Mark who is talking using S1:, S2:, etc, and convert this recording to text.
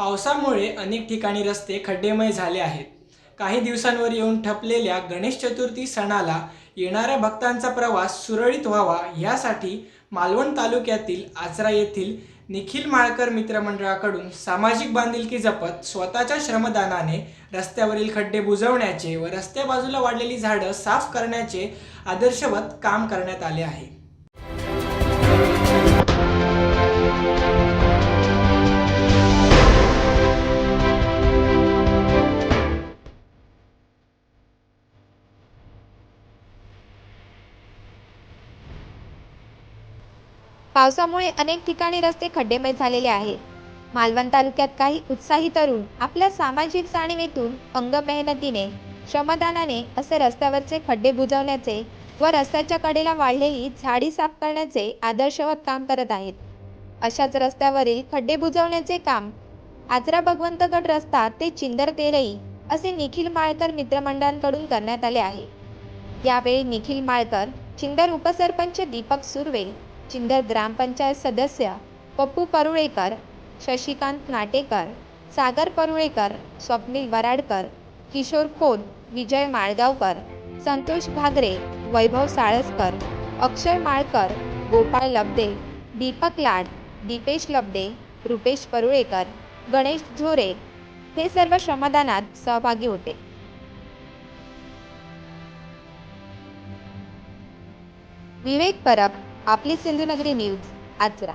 S1: पावसामुळे अनेक ठिकाणी रस्ते खड्डेमय झाले आहेत. काही दिवसांवर येऊन ठपलेल्या गणेश चतुर्थी सणाला येणाऱ्या भक्तांचा प्रवास सुरळीत व्हावा यासाठी मालवण तालुक्यातील आचरा येथील निखिल माळकर मित्रमंडळाकडून सामाजिक बांधिलकी जपत स्वतःच्या श्रमदानाने रस्त्यावरील खड्डे बुजवण्याचे व रस्त्या बाजूला वाढलेली झाडं साफ करण्याचे आदर्शवत काम करण्यात आले आहे.
S2: पावसामुळे अनेक ठिकाणी रस्ते खड्डेमय झालेले आहेत. मालवण तालुक्यात काही उत्साही तरुण आपल्या सामाजिक जाणीवेतून अंग मेहनतीने श्रमदानाने असे रस्त्यावरचे खड्डे बुजवण्याचे व रस्त्याच्या कडेला वाढलेली झाडी साफ करण्याचे आदर्शवत काम करत आहेत. अशाच रस्त्यावरील खड्डे बुजवण्याचे काम आजरा भगवंतगड रस्ता ते चिंदर तेरई असे निखिल माळकर मित्रमंडळांकडून करण्यात आले आहे. यावेळी निखिल माळकर चिंदर उपसरपंच दीपक सुर्वे चिंदर ग्रामपंचायत सदस्य पप्पू परुळेकर शशिकांत नाटेकर सागर परुळेकर स्वप्नील वराडकर किशोर खोत विजय माळगावकर संतोष घागरे वैभव साळसकर अक्षय माळकर गोपाळ लबदे दीपक लाड दीपेश लबदे रुपेश परुळेकर गणेश झोरे हे सर्व श्रमदानात सहभागी होते. विवेक परब आपली सिंधुनगरी न्यूज आचरा